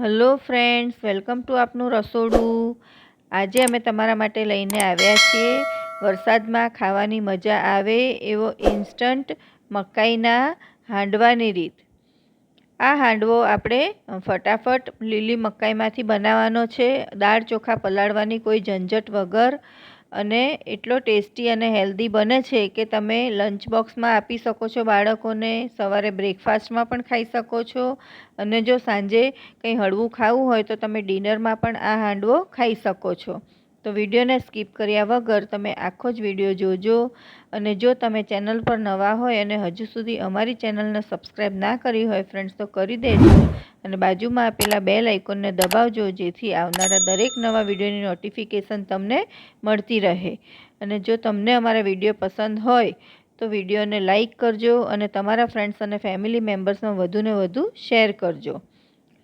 Hello friends, welcome to આપનું રસોડું. આજે અમે તમારા માટે લઈને આવ્યા છીએ. વરસાદમાં ખાવાની મજા આવે એવો ઇન્સ્ટન્ટ મકાઈના હાંડવાની રીત. આ હાંડવો આપણે ફટાફટ લીલી મકાઈમાંથી બનાવવાનો છે. દાળ ચોખા પલાળવાની કોઈ ઝંઝટ વગર. અને એટલો ટેસ્ટી અને હેલ્ધી બને છે કે તમે લંચ બોક્સમાં આપી શકો છો બાળકોને, સવારે બ્રેકફાસ્ટમાં પણ ખાઈ શકો છો અને જો સાંજે કંઈ હળવું ખાવું હોય તો તમે ડિનરમાં પણ આ હાંડવો ખાઈ શકો છો. તો વિડીયોને સ્કીપ કર્યા વગર તમે આખો જ વીડિયો જોજો અને જો તમે ચેનલ પર નવા હોય અને હજુ સુધી અમારી ચેનલને સબસ્ક્રાઈબ ના કરી હોય ફ્રેન્ડ્સ, તો કરી દેજો અને બાજુમાં આપેલા બેલ આઇકોનને દબાવજો જેથી આવનારા દરેક નવા વિડીયોની નોટિફિકેશન તમને મળતી રહે. અને જો તમને અમારા વીડિયો પસંદ હોય, તો વિડીયોને લાઇક કરજો અને તમારા ફ્રેન્ડ્સ અને ફેમિલી મેમ્બર્સમાં વધુને વધુ શેર કરજો.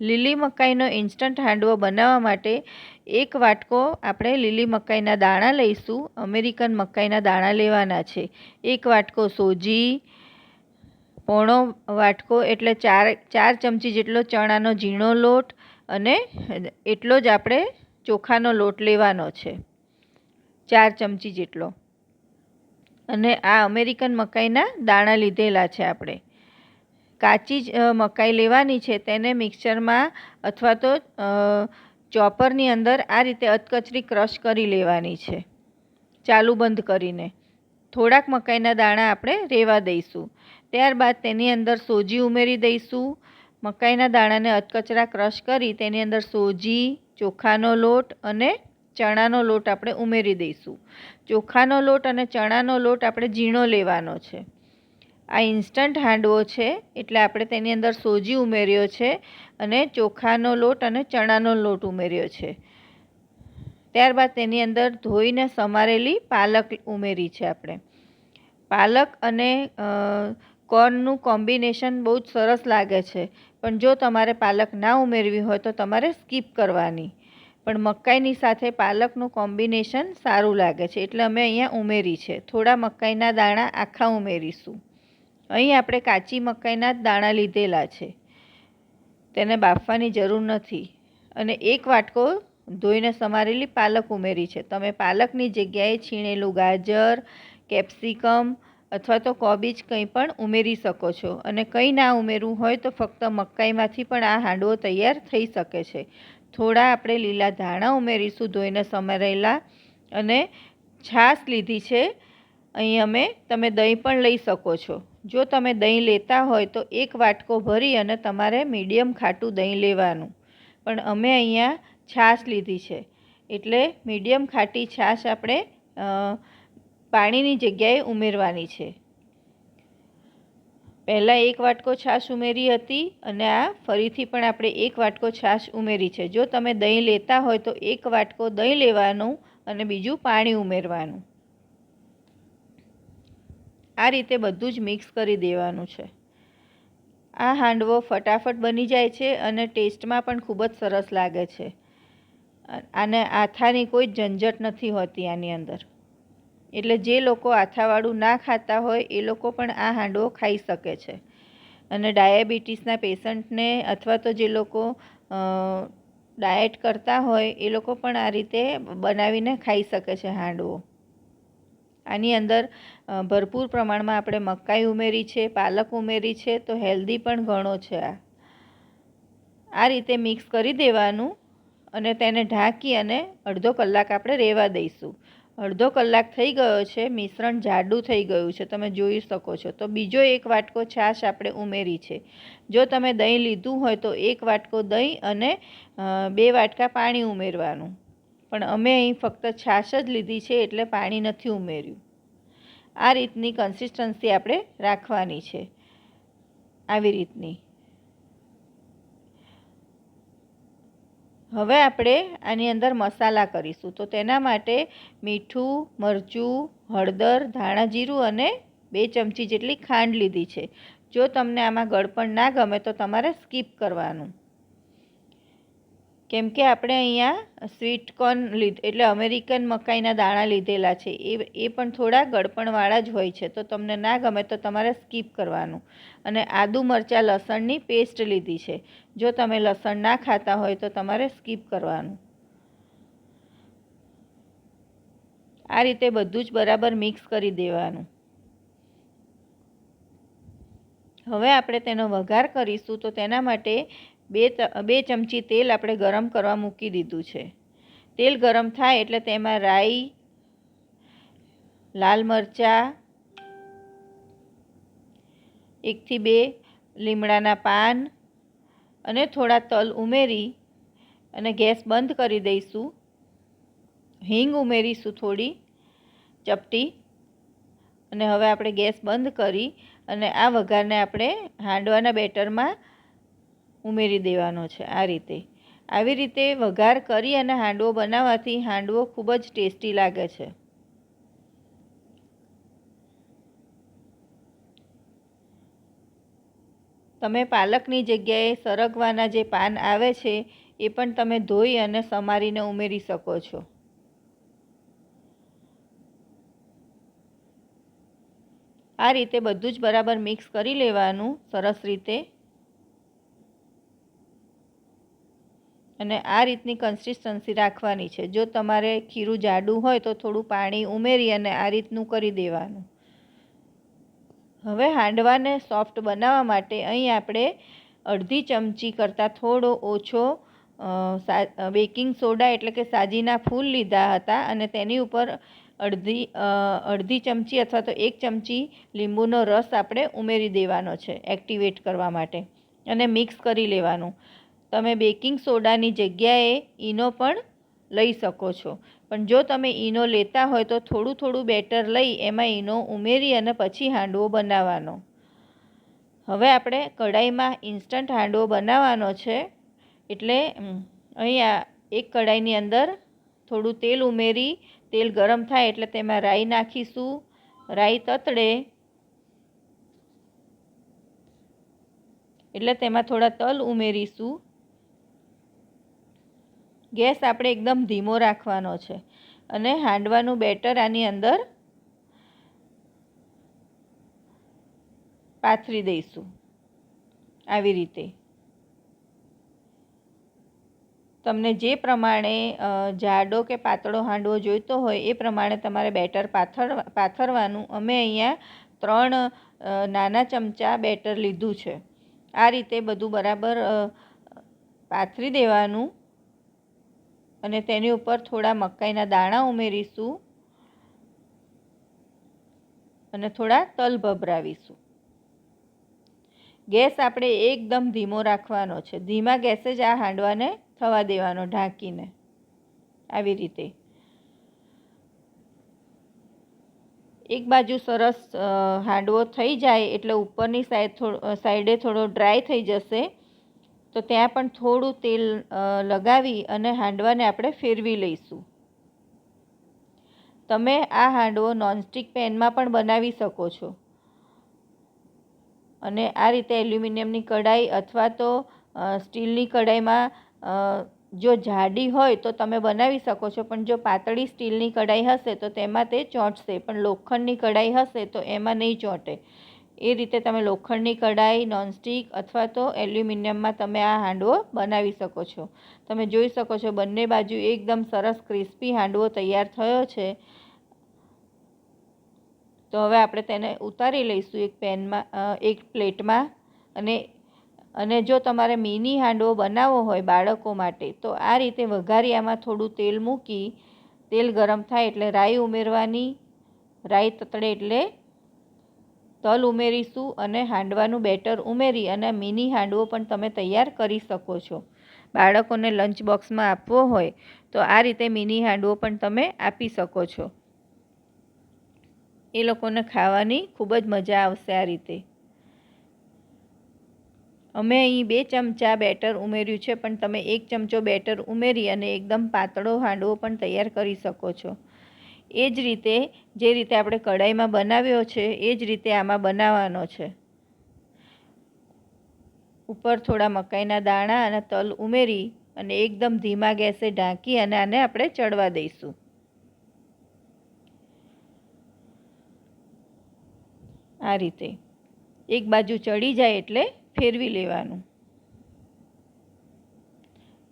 લીલી મકાઈનો ઇન્સ્ટન્ટ હાંડવો બનાવવા માટે એક વાટકો આપણે લીલી મકાઈના દાણા લઈશું. અમેરિકન મકાઈના દાણા લેવાના છે. એક વાટકો સોજી, પોણો વાટકો એટલે ચાર ચાર ચમચી જેટલો ચણાનો ઝીણો લોટ અને એટલો જ આપણે ચોખાનો લોટ લેવાનો છે. ચાર ચમચી જેટલો. અને આ અમેરિકન મકાઈના દાણા લીધેલા છે આપણે. કાચી જ મકાઈ લેવાની છે તેને મિક્સરમાં અથવા તો ચોપરની અંદર આ રીતે અધકચરી ક્રશ કરી લેવાની છે. ચાલુ બંધ કરીને. થોડાક મકાઈના દાણા આપણે રેવા દઈશું. ત્યારબાદ તેની અંદર સોજી ઉમેરી દઈશું. મકાઈના દાણાને અધકચરા ક્રશ કરી તેની અંદર સોજી, ચોખાનો લોટ અને ચણાનો લોટ આપણે ઉમેરી દઈશું. ચોખાનો લોટ અને ચણાનો લોટ આપણે ઝીણો લેવાનો છે. આ ઇન્સ્ટન્ટ હાંડવો છે, એટલે આપણે તેની અંદર સોજી ઉમેર્યો છે અને ચોખાનો લોટ અને ચણાનો લોટ ઉમેર્યો છે. ત્યારબાદ તેની અંદર ધોઈને સમારેલી પાલક ઉમેરી છે આપણે. પાલક અને કોર્નનું કોમ્બિનેશન બહુ જ સરસ લાગે છે, પણ જો તમારે પાલક ના ઉમેરવી હોય તો તમારે સ્કીપ કરવાની. પણ મકાઈની સાથે પાલકનું કોમ્બિનેશન સારું લાગે છે, એટલે અમે અહીંયા ઉમેરી છે. થોડા મકાઈના દાણા આખા ઉમેરીશું. અહીં આપણે કાચી મકાઈના જ દાણા લીધેલા છે. તેને બાફવાની જરૂર નથી. અને એક વાટકો ધોઈને સમારેલી પાલક ઉમેરી છે. તમે પાલકની જગ્યાએ છીણેલું ગાજર, કેપ્સિકમ અથવા તો કોબીજ કંઈ પણ ઉમેરી શકો છો. અને કંઈ ના ઉમેરવું હોય તો ફક્ત મકાઈમાંથી પણ આ હાંડવો તૈયાર થઈ શકે છે. થોડા આપણે લીલા ધાણા ઉમેરીશું. ધોઈને સમારેલા અને છાશ લીધી છે. અહીં અમે તમે દહીં પણ લઈ શકો છો. જો તમે દહીં લેતા હોય તો એક વાટકો ભરી અને તમારે મીડિયમ ખાટું દહીં લેવાનું. પણ અમે અહીંયા છાશ લીધી છે. એટલે મીડિયમ ખાટી છાશ આપણે પાણીની જગ્યાએ ઉમેરવાની છે. પહેલાં એક વાટકો છાશ ઉમેરી હતી અને આ ફરીથી પણ આપણે એક વાટકો છાશ ઉમેરી છે. જો તમે દહીં લેતા હોય તો એક વાટકો દહીં લેવાનું અને બીજું પાણી ઉમેરવાનું. આ રીતે બધું જ મિક્સ કરી દેવાનું છે. આ હાંડવો ફટાફટ બની જાય છે અને ટેસ્ટમાં પણ ખૂબ જ સરસ લાગે છે. અને આથાની કોઈ ઝંઝટ નથી હોતી આની અંદર. એટલે જે લોકો આથાવાળું ના ખાતા હોય એ લોકો પણ આ હાંડવો ખાઈ શકે છે. અને ડાયાબિટીસના પેશન્ટને અથવા તો જે લોકો ડાયટ કરતા હોય એ લોકો પણ આ રીતે બનાવીને ખાઈ શકે છે હાંડવો. આની અંદર ભરપૂર પ્રમાણમાં આપણે મકાઈ ઉમેરી છે, પાલક ઉમેરી છે, તો હેલ્ધી પણ ઘણો છે આ. આ રીતે મિક્સ કરી દેવાનું અને તેને ઢાંકી અને અડધો કલાક આપણે રહેવા દઈશું. અડધો કલાક થઈ ગયો છે, મિશ્રણ જાડું થઈ ગયું છે, તમે જોઈ શકો છો. તો બીજો એક વાટકો છાશ આપણે ઉમેરી છે. જો તમે દહીં લીધું હોય તો એક વાટકો દહીં અને બે વાટકા પાણી ઉમેરવાનું. પણ અમે અહીં ફક્ત છાશ જ લીધી છે એટલે પાણી નથી ઉમેર્યું. આ રીતની કન્સિસ્ટન્સી આપણે રાખવાની છે. આવી રીતની. હવે આપણે આની અંદર મસાલા કરીશું. તો તેના માટે મીઠું, મરચું, હળદર, ધાણા જીરું અને બે ચમચી જેટલી ખાંડ લીધી છે. જો તમને આમાં ગળપણ ના ગમે તો તમારે સ્કીપ કરવાનું. કેમ કે આપણે અહીંયા સ્વીટ કોર્ન લીધ, એટલે અમેરિકન મકાઈના દાણા લીધેલા છે. એ એ પણ થોડા ગળપણવાળા જ હોય છે. તો તમને ના ગમે તો તમારે સ્કીપ કરવાનું. અને આદુ મરચાં લસણની પેસ્ટ લીધી છે. જો તમે લસણ ના ખાતા હોય તો તમારે સ્કીપ કરવાનું. આ રીતે બધું જ બરાબર મિક્સ કરી દેવાનું. હવે આપણે તેનો વઘાર કરીશું તો તેના માટે બે બે ચમચી તેલ આપણે ગરમ કરવા મૂકી દીધું છે. તેલ ગરમ થાય એટલે તેમાં રાઈ, લાલ મરચાં, એકથી બે લીમડાના પાન અને થોડા તલ ઉમેરી અને ગેસ બંધ કરી દઈશું. હિંગ ઉમેરીશું થોડી, ચપટી અને હવે આપણે ગેસ બંધ કરી અને આ વઘારને આપણે હાંડવાના બેટરમાં ઉમેરી દેવાનો છે આ રીતે. આવી રીતે વઘાર કરી અને હાંડવો બનાવવાથી હાંડવો ખૂબ જ ટેસ્ટી લાગે છે. તમે પાલકની જગ્યાએ સરગવાના જે પાન આવે છે, એ પણ તમે ધોઈ અને સમારીને ઉમેરી શકો છો. આ રીતે બધું જ બરાબર મિક્સ કરી લેવાનું સરસ રીતે. અને આ રીતની કન્સિસ્ટન્સી રાખવાની છે. જો તમારે ખીરું જાડું હોય તો થોડું પાણી ઉમેરી અને આ રીતનું કરી દેવાનું. હવે હાંડવાને સોફ્ટ બનાવવા માટે અહીં આપણે અડધી ચમચી કરતાં થોડો ઓછો બેકિંગ સોડા એટલે કે સાજીના ફૂલ લીધા હતા અને તેની ઉપર અડધી અડધી ચમચી અથવા તો એક ચમચી લીંબુનો રસ આપણે ઉમેરી દેવાનો છે એક્ટિવેટ કરવા માટે. અને મિક્સ કરી લેવાનું. તમે બેકિંગ સોડાની જગ્યાએ ઈનો પણ લઈ શકો છો. પણ જો તમે ઈનો લેતા હોય તો થોડું થોડું બેટર લઈ એમાં ઈનો ઉમેરી અને પછી હાંડવો બનાવવાનો. હવે આપણે કઢાઈમાં ઇન્સ્ટન્ટ હાંડવો બનાવવાનો છે. એટલે અહીંયા એક કઢાઈની અંદર થોડું તેલ ઉમેરી, તેલ ગરમ થાય એટલે તેમાં રાઈ નાખીશું. રાઈ તતડે. એટલે તેમાં થોડા તલ ઉમેરીશું. ગેસ આપણે એકદમ ધીમો રાખવાનો છે અને હાંડવાનું બેટર આની અંદર પાથરી દઈશું આવી રીતે. તમને જે પ્રમાણે જાડો કે પાતળો હાંડવો જોઈતો હોય એ પ્રમાણે તમારે બેટર પાથર, પાથરવાનું. અમે અહીંયા ત્રણ નાના ચમચા બેટર લીધું છે. આ રીતે બધું બરાબર પાથરી દેવાનું. અને તેની ઉપર થોડા મકાઈના દાણા ઉમેરીશું અને થોડા તલ ભભરાવીશું. ગેસ આપણે એકદમ ધીમો રાખવાનો છે. ધીમા ગેસે જ આ હાંડવાને થવા દેવાનો ઢાંકીને. આવી રીતે. એક બાજુ સરસ હાંડવો થઈ જાય એટલે ઉપરની સાઈડ સાઈડે થોડો ડ્રાય થઈ જશે. તો ત્યાં પણ થોડું તેલ લગાવી અને હાંડવાને આપણે ફેરવી લઈશું. તમે આ હાંડવો નોનસ્ટિક પેનમાં પણ બનાવી શકો છો. અને આ રીતે એલ્યુમિનિયમની કઢાઈ અથવા તો સ્ટીલની કઢાઈમાં જો જાડી હોય તો તમે બનાવી શકો છો, પણ જો પાતળી સ્ટીલની કઢાઈ હશે તો તેમાં તે ચોંટશે, પણ લોખંડની કઢાઈ હશે તો એમાં નહીં ચોંટે. એ રીતે તમે લોખંડની કઢાઈ, નોનસ્ટિક અથવા તો એલ્યુમિનિયમમાં તમે આ હાંડવો બનાવી શકો છો. તમે જોઈ શકો છો બંને બાજુ એકદમ સરસ ક્રિસ્પી હાંડવો તૈયાર થયો છે. તો હવે આપણે તેને ઉતારી લઈશું એક પેનમાં એક પ્લેટમાં અને અને જો તમારે મિની હાંડવો બનાવવો હોય બાળકો માટે, તો આ રીતે વઘારિયામાં થોડું તેલ મૂકી, તેલ ગરમ થાય એટલે રાઈ ઉમેરવાની, રાઈ તતડે એટલે તલ ઉમેરીશું અને હાંડવાનું બેટર ઉમેરી અને મિની હાંડવો પણ તમે તૈયાર કરી શકો છો. બાળકોને લંચ બોક્સમાં આપવો હોય તો આ રીતે મિની હાંડવો પણ તમે આપી શકો છો. એ લોકોને ખાવાની ખૂબ જ મજા આવશે આ રીતે. અમે અહીં બે ચમચા બેટર ઉમેર્યું છે, પણ તમે એક ચમચો બેટર ઉમેરી અને એકદમ પાતળો હાંડવો પણ તૈયાર કરી શકો છો. એ જ રીતે જે રીતે આપણે કઢાઈમાં બનાવ્યો છે, એ જ રીતે આમાં બનાવવાનો છે. ઉપર થોડા મકાઈના દાણા અને તલ ઉમેરી અને એકદમ ધીમા ગેસે ઢાંકી અને આને આપણે ચડવા દઈશું. આ રીતે. એક બાજુ ચડી જાય એટલે ફેરવી લેવાનું.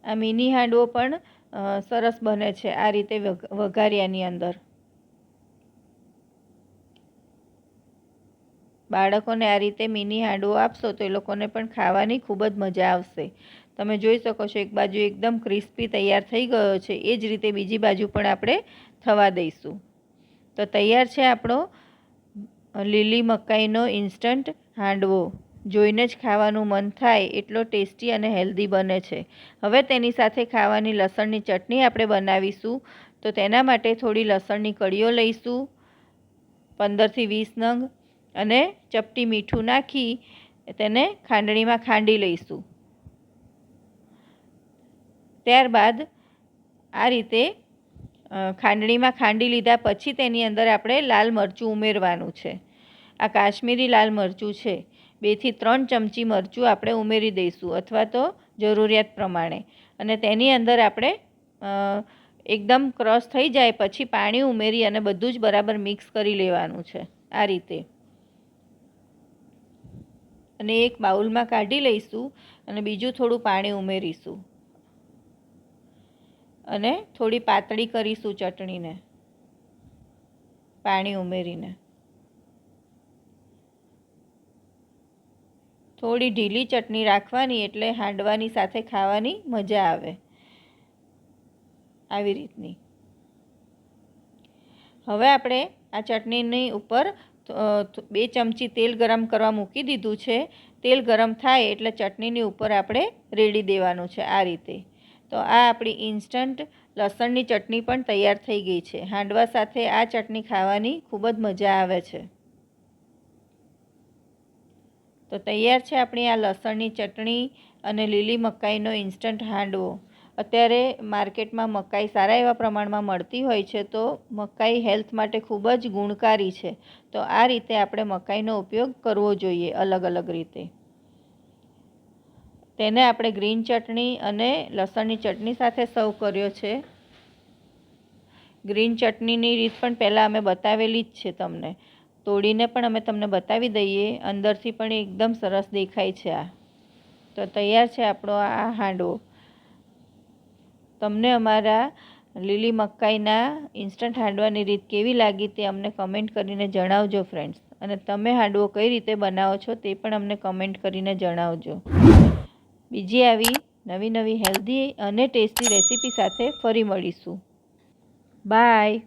આ મિની હાંડવો પણ સરસ બને છે આ રીતે વઘારિયાની અંદર. બાળકોને આ રીતે મિની હાંડવો આપશો તો એ લોકોને પણ ખાવાની ખૂબ જ મજા આવશે. તમે જોઈ શકો છો એક બાજુ એકદમ ક્રિસ્પી તૈયાર થઈ ગયો છે, એ જ રીતે બીજી બાજુ પણ આપણે થવા દઈશું. તો તૈયાર છે આપણો લીલી મકાઈનો ઇન્સ્ટન્ટ હાંડવો. જોઈને જ ખાવાનું મન થાય, એટલો ટેસ્ટી અને હેલ્ધી બને છે. હવે તેની સાથે ખાવાની લસણની ચટણી આપણે બનાવીશું. તો તેના માટે થોડી લસણની કળીઓ લઈશું, પંદરથી વીસ નંગ. અને ચપટી મીઠું નાખી તેને ખાંડણીમાં ખાંડી લઈશું. ત્યારબાદ આ રીતે ખાંડણીમાં ખાંડી લીધા પછી તેની અંદર આપણે લાલ મરચું ઉમેરવાનું છે. આ કાશ્મીરી લાલ મરચું છે. બેથી ત્રણ ચમચી મરચું આપણે ઉમેરી દઈશું અથવા તો જરૂરિયાત પ્રમાણે. અને તેની અંદર આપણે એકદમ ક્રોસ થઈ જાય પછી પાણી ઉમેરી અને બધું જ બરાબર મિક્સ કરી લેવાનું છે. આ રીતે. અને એક બાઉલમાં કાઢી લઈશું અને બીજું થોડું પાણી ઉમેરીશું. અને થોડી પાતળી કરીશું ચટણીને. પાણી ઉમેરીને. થોડી ઢીલી ચટણી રાખવાની એટલે હાંડવાની સાથે ખાવાની મજા આવે. આવી રીતની. હવે આપણે આ ચટણીની ઉપર બે ચમચી તેલ ગરમ કરવા મૂકી દીધું છે. તેલ ગરમ થાય એટલે ચટણીની ઉપર આપણે રેડી દેવાનું છે આ રીતે. તો આ આપણી ઇન્સ્ટન્ટ લસણની ચટણી પણ તૈયાર થઈ ગઈ છે. હાંડવા સાથે આ ચટણી ખાવાની ખૂબ જ મજા આવે છે. તો તૈયાર છે આપણી આ લસણની ચટણી અને લીલી મકાઈનો ઇન્સ્ટન્ટ હાંડવો. અત્યારે માર્કેટમાં મકાઈ સારા એવા પ્રમાણમાં મળતી હોય છે, તો મકાઈ હેલ્થ માટે ખૂબ જ ગુણકારી છે. તો આ રીતે આપણે મકાઈનો ઉપયોગ કરવો જોઈએ અલગ અલગ રીતે. તેને આપણે ગ્રીન ચટણી અને લસણની ચટણી સાથે સર્વ કર્યો છે. ગ્રીન ચટણીની રીત પણ પહેલાં અમે બતાવેલી જ છે તમને. તોડીને પણ અમે તમને બતાવી દઈએ, અંદરથી પણ એકદમ સરસ દેખાય છે આ. તો તૈયાર છે આપણો આ હાંડવો. તમને અમારા લીલી મકાઈના ઇન્સ્ટન્ટ હાંડવાની રીત કેવી લાગી તે અમને કમેન્ટ કરીને જણાવજો ફ્રેન્ડ્સ અને તમે હાંડવો કઈ રીતે બનાવો છો તે પણ અમને કમેન્ટ કરીને જણાવજો. બીજી આવી નવી નવી હેલ્ધી અને ટેસ્ટી રેસીપી સાથે ફરી મળીશું. બાય